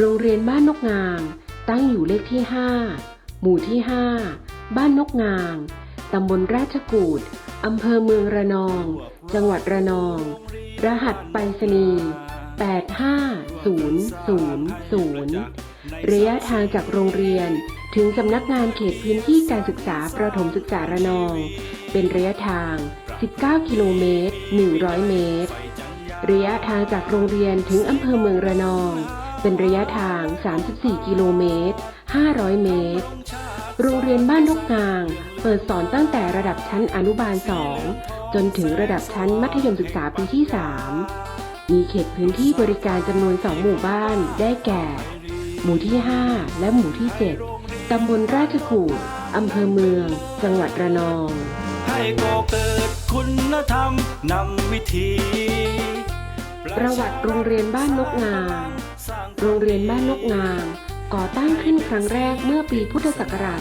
โรงเรียนบ้านนกงางตั้งอยู่เลขที่ 5 หมู่ที่ 5 บ้านนกงางตำบลราชกูดอำเภอเมืองระนอง จังหวัดระนอง รหัสไปรษณีย์85000 ระยะทางจากโรงเรียนถึงสำนักงานเขตพื้นที่การศึกษาประถมศึกษาระนอง เป็นระยะทาง 19 กิโลเมตร 100 เมตร ระยะทางจากโรงเรียนถึงอำเภอเมืองระนอง เป็นระยะทาง 34 กิโลเมตร 500 เมตร โรงเรียนบ้านนกนาง เปิดสอนตั้งแต่ระดับชั้นอนุบาล 2 จนถึงระดับชั้นมัธยมศึกษาปีที่ 3 มีเขตพื้นที่บริการจำนวน 2 หมู่บ้านได้แก่ หมู่ที่ 5 และหมู่ที่ 7 ตำบลราชกูดอำเภอเมือง จังหวัดระนอง ให้ก่อเกิดคุณธรรมนำวิธี ประวัติโรงเรียนบ้านนกงาม โรงเรียนบ้านนกงาม ก่อตั้งขึ้นครั้งแรกเมื่อปีพุทธศักราช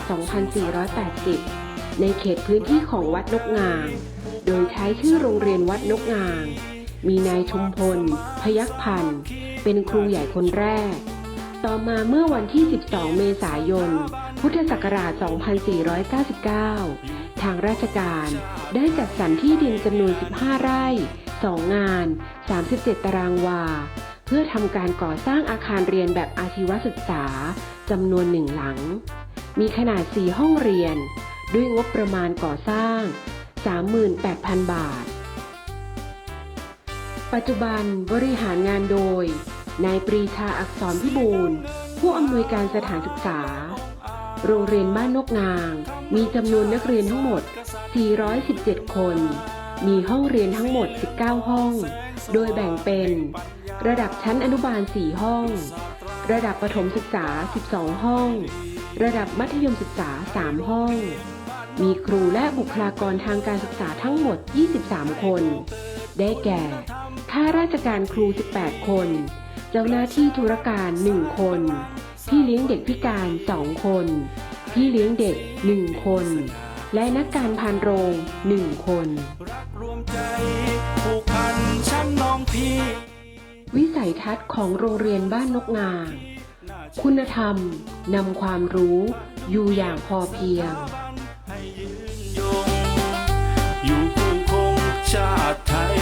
2480 ในเขตพื้นที่ของวัดนกงาม โดยใช้ชื่อโรงเรียนวัดนกงาม มีนายชุมพล พยัคฆ์พันธ์ เป็นครูใหญ่คนแรก ต่อมาเมื่อวันที่ 12 เมษายน พุทธศักราช 2499 ทางราชการได้จัดสรรที่ดินจำนวน 15 ไร่ 2 งาน 37 ตารางวา เพื่อทำการก่อสร้างอาคารเรียนแบบอาชีวศึกษาจำนวนหนึ่งหลัง มีขนาด 4 ห้องเรียน ด้วยงบประมาณก่อสร้าง 38,000 บาท ปัจจุบันบริหารงานโดย นายปรีชาอักษรพิบูล ผู้อำนวยการสถานศึกษา โรงเรียนบ้านนกนาง มีจำนวนนักเรียนทั้งหมด 417 คน มีห้องเรียนทั้งหมด 19 ห้อง โดยแบ่งเป็น ระดับชั้นอนุบาล 4 ห้อง ระดับประถมศึกษา 12 ห้อง ระดับมัธยมศึกษา 3 ห้อง มีครูและบุคลากรทางการศึกษาทั้งหมด 23 คน ได้แก่ ข้าราชการครู 18 คน เจ้าหน้าที่ธุรการ 1 คน พี่เลี้ยงเด็กพิการ 2 คน พี่เลี้ยงเด็ก 1 คน และนักการพานโรง 1 คนรักรวมใจผูกพันฉันน้องพี่ วิสัยทัศน์ของโรงเรียนบ้านนกงา คุณธรรมนำความรู้อยู่อย่างพอเพียงให้ยืนยงอยู่คู่คงชาติไทย